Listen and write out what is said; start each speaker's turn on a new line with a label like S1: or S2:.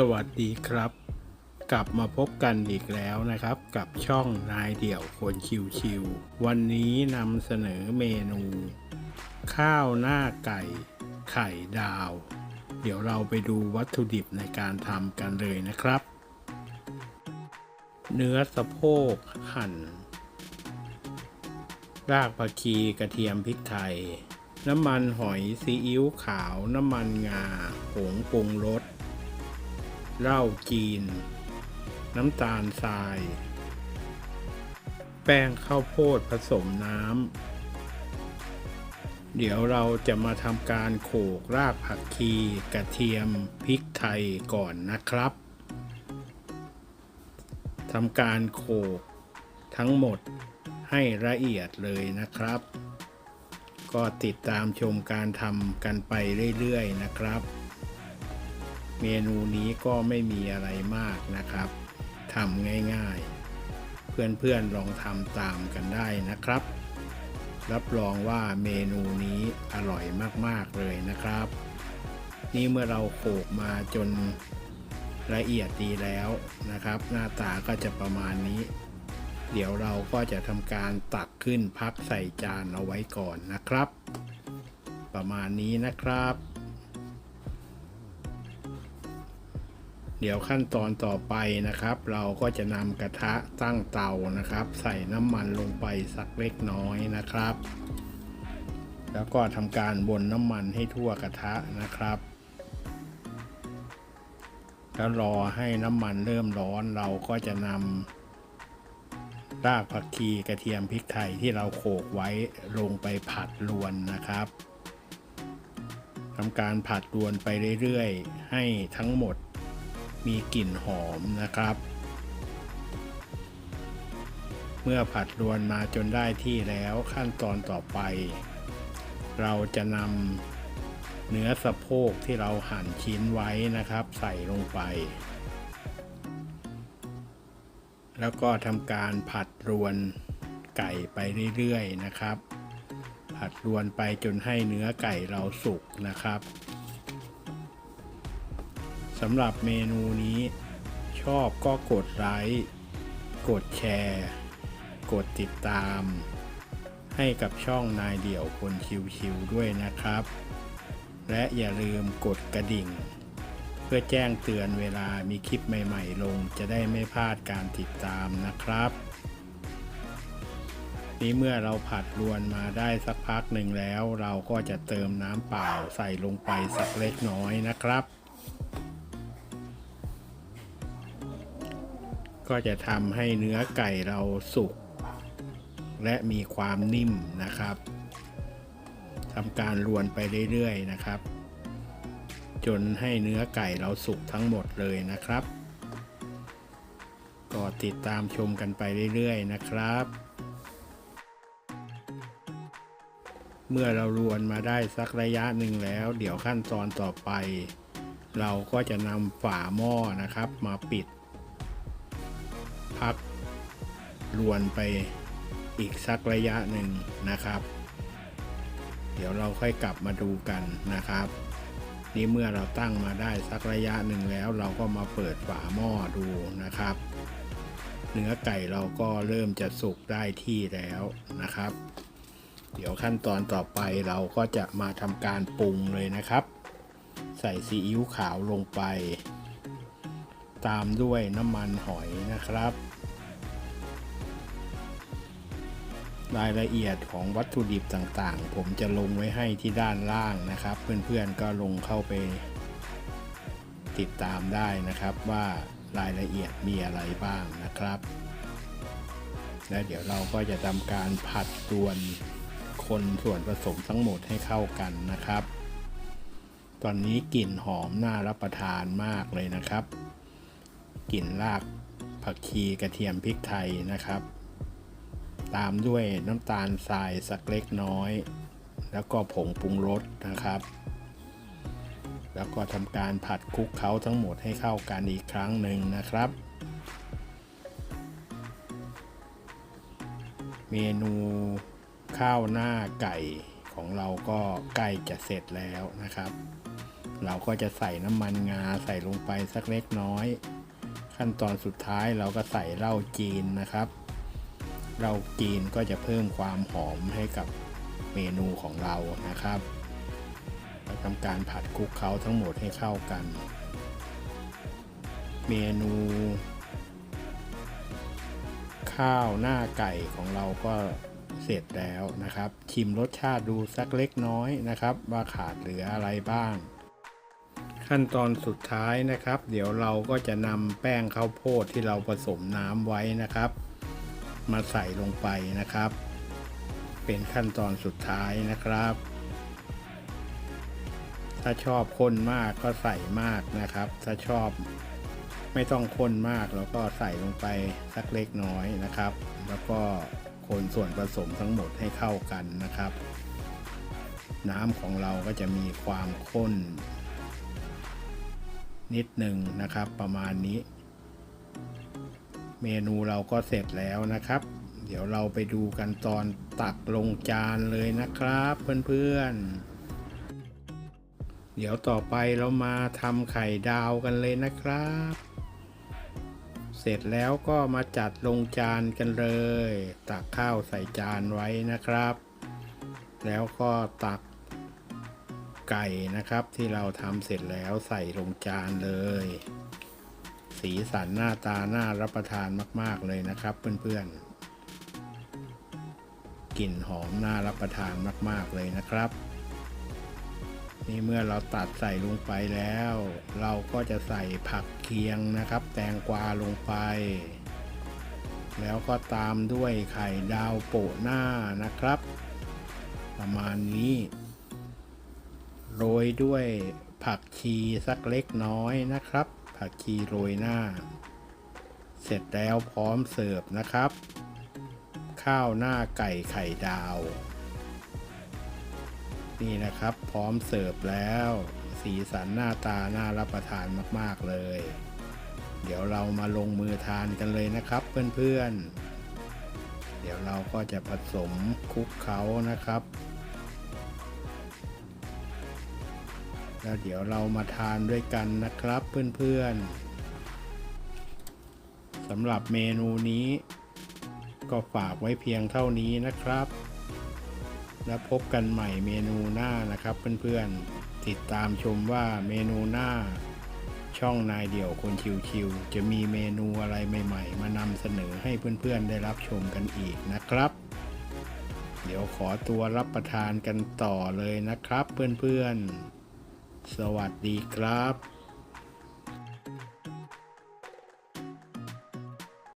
S1: สวัสดีครับ กลับมาพบกันอีกแล้วนะครับ กับช่องนายเดี่ยวคนชิวๆวันนี้นำเสนอเมนู ข้าวหน้าไก่ ไข่ดาว เดี๋ยวเราไปดูวัตถุดิบในการทำกันเลยนะครับ เนื้อสะโพกหั่น รากผักชีกระเทียมพริกไทย น้ำมันหอยซีอิ๊วขาวน้ำมันงาผงปรุงรส เหล้าจีน น้ำตาลทราย แป้งข้าวโพดผสมน้ำ เดี๋ยวเราจะมาทำการโขลกรากผักชีกระเทียมพริกไทยก่อนนะครับทำการโขลกทั้งหมดให้ละเอียดเลยนะครับ ก็ติดตามชมการทำกันไปเรื่อยๆนะครับ เมนูนี้ก็ไม่มีอะไรมากนะครับทำง่ายๆ เพื่อนๆลองทำตามกันได้นะครับ รับรองว่าเมนูนี้อร่อยมากๆเลยนะครับ นี่เมื่อเราโขกมาจนละเอียดดีแล้วนะครับ หน้าตาก็จะประมาณนี้ เดี๋ยวเราก็จะทำการตักขึ้นพักใส่จานเอาไว้ก่อนนะครับ ประมาณนี้นะครับ เดี๋ยวขั้นตอนต่อไปนะครับ เราก็จะนำกระทะตั้งเตานะครับ ใส่น้ำมันลงไปสักเล็กน้อยนะครับ แล้วก็ทำการบนน้ำมันให้ทั่วกระทะนะครับแล้วรอให้น้ำมันเริ่มร้อนเราก็จะนำรากผักชีกระเทียมพริกไทยที่เราโขลกไว้ลงไปผัดรวนนะครับทำการผัดรวนไปเรื่อยๆ ให้ทั้งหมด มีกลิ่นหอมนะครับ เมื่อผัดรวนมาจนได้ที่แล้วขั้นตอนต่อไป เราจะนำเนื้อสะโพกที่เราหั่นชิ้นไว้นะครับ ใส่ลงไป แล้วก็ทำการผัดรวนไก่ไปเรื่อยๆนะครับ ผัดรวนไปจนให้เนื้อไก่เราสุกนะครับ สำหรับเมนูนี้ ชอบก็กดไลค์กดแชร์ กดติดตาม ให้กับช่องนายเดี่ยวคนชิวๆด้วยนะครับ และอย่าลืมกดกระดิ่ง เพื่อแจ้งเตือนเวลามีคลิปใหม่ ๆ ลงจะได้ไม่พลาดการติดตามนะครับ นี้เมื่อเราผัดรวนมาได้สักพักหนึ่งแล้ว เราก็จะเติมน้ำเปล่าใส่ลงไปสักเล็กน้อยนะครับ ก็จะทำให้เนื้อไก่เราสุก และมีความนิ่มนะครับทำการรวนไปเรื่อยๆนะครับ จนให้เนื้อไก่เราสุกทั้งหมดเลยนะครับ ก็ติดตามชมกันไปเรื่อยๆนะครับ เมื่อเรารวนมาได้สักระยะหนึ่งแล้ว เดี๋ยวขั้นตอนต่อไป เราก็จะนำฝาหม้อนะครับมาปิด พักรวนไปอีกสักระยะหนึ่งนะครับ เดี๋ยวเราค่อยกลับมาดูกันนะครับ นี่เมื่อเราตั้งมาได้สักระยะหนึ่งแล้ว เราก็มาเปิดฝาหม้อดูนะครับ เนื้อไก่เราก็เริ่มจะสุกได้ที่แล้วนะครับ เดี๋ยวขั้นตอนต่อไปเราก็จะมาทำการปรุงเลยนะครับ ใส่ซีอิ๊วขาวลงไป ตามด้วยน้ำมันหอยนะครับ รายละเอียดของวัตถุดิบต่างๆ ผมจะลงไว้ให้ที่ด้านล่างนะครับ เพื่อนๆก็ลงเข้าไป ติดตามได้นะครับว่ารายละเอียดมีอะไรบ้างนะครับ และเดี๋ยวเราก็จะทำการผัดรวนคนส่วนผสมทั้งหมดให้เข้ากันนะครับ ตอนนี้กลิ่นหอมน่ารับประทานมากเลยนะครับ กลิ่นรากผักชีกระเทียมพริกไทยนะครับ ตามด้วยน้ำตาลทรายสักเล็กน้อย แล้วก็ผงปรุงรสนะครับ แล้วก็ทำการผัดคลุกเคล้าทั้งหมดให้เข้ากันอีกครั้งหนึ่งนะครับ เมนูข้าวหน้าไก่ของเราก็ใกล้จะเสร็จแล้วนะครับ เราก็จะใส่น้ำมันงาใส่ลงไปสักเล็กน้อย ขั้นตอนสุดท้ายเราก็ใส่เหล้าจีนนะครับเหล้าจีนก็จะเพิ่มความหอมให้กับเมนูของเรานะครับเราทำการผัดคลุกเคล้าทั้งหมดให้เข้ากัน เมนู ข้าวหน้าไก่ของเราก็เสร็จแล้วนะครับ ชิมรสชาติดูสักเล็กน้อยนะครับ ว่าขาดเหลืออะไรบ้าง ขั้นตอนสุดท้ายนะครับ เดี๋ยวเราก็จะนำแป้งข้าวโพดที่เราผสมน้ำไว้นะครับ มาใส่ลงไปนะครับ เป็นขั้นตอนสุดท้ายนะครับ ถ้าชอบข้นมากก็ใส่มากนะครับ ถ้าชอบไม่ต้องข้นมากแล้วก็ใส่ลงไปสักเล็กน้อยนะครับ แล้วก็คนส่วนผสมทั้งหมดให้เข้ากันนะครับ น้ำของเราก็จะมีความข้น นิดหนึ่งนะครับ ประมาณนี้ เมนูเราก็เสร็จแล้วนะครับ เดี๋ยวเราไปดูกันตอนตักลงจานเลยนะครับเพื่อนๆเดี๋ยวต่อไปเรามาทำไข่ดาวกันเลยนะครับ เสร็จแล้วก็มาจัดลงจานกันเลย ตักข้าวใส่จานไว้นะครับ แล้วก็ตัก ไก่นะครับที่เราทำเสร็จแล้วใส่ลงจานเลย สีสันหน้าตาน่ารับประทานมาก ๆเลยนะครับเพื่อนๆกลิ่นหอมน่ารับประทานมาก ๆเลยนะครับ นี่เมื่อเราตัดใส่ลงไปแล้ว เราก็จะใส่ผักเคียงนะครับ แตงกวาลงไป แล้วก็ตามด้วยไข่ดาวโปะหน้านะครับ ประมาณนี้ โรยด้วยผักชีสักเล็กน้อยนะครับ ผักชีโรยหน้า เสร็จแล้วพร้อมเสิร์ฟนะครับ ข้าวหน้าไก่ไข่ดาว นี่นะครับพร้อมเสิร์ฟแล้ว สีสันหน้าตาน่ารับประทานมากๆเลย เดี๋ยวเรามาลงมือทานกันเลยนะครับเพื่อนๆเดี๋ยวเราก็จะผสมคลุกเคล้านะครับ แล้วเดี๋ยวเรามาทานด้วยกันนะครับเพื่อนๆสำหรับเมนูนี้ ก็ฝากไว้เพียงเท่านี้นะครับ แล้วพบกันใหม่เมนูหน้านะครับเพื่อนๆ ติดตามชมว่าเมนูหน้า ช่องนายเดี่ยวคนชิวๆจะมีเมนูอะไรใหม่ ๆ มานำเสนอให้เพื่อนๆ ได้รับชมกันอีกนะครับเดี๋ยวขอตัวรับประทานกันต่อเลยนะครับเพื่อนๆ สวัสดีครับ